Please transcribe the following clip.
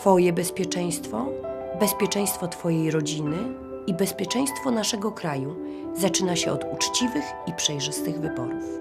Twoje bezpieczeństwo, bezpieczeństwo Twojej rodziny i bezpieczeństwo naszego kraju zaczyna się od uczciwych i przejrzystych wyborów.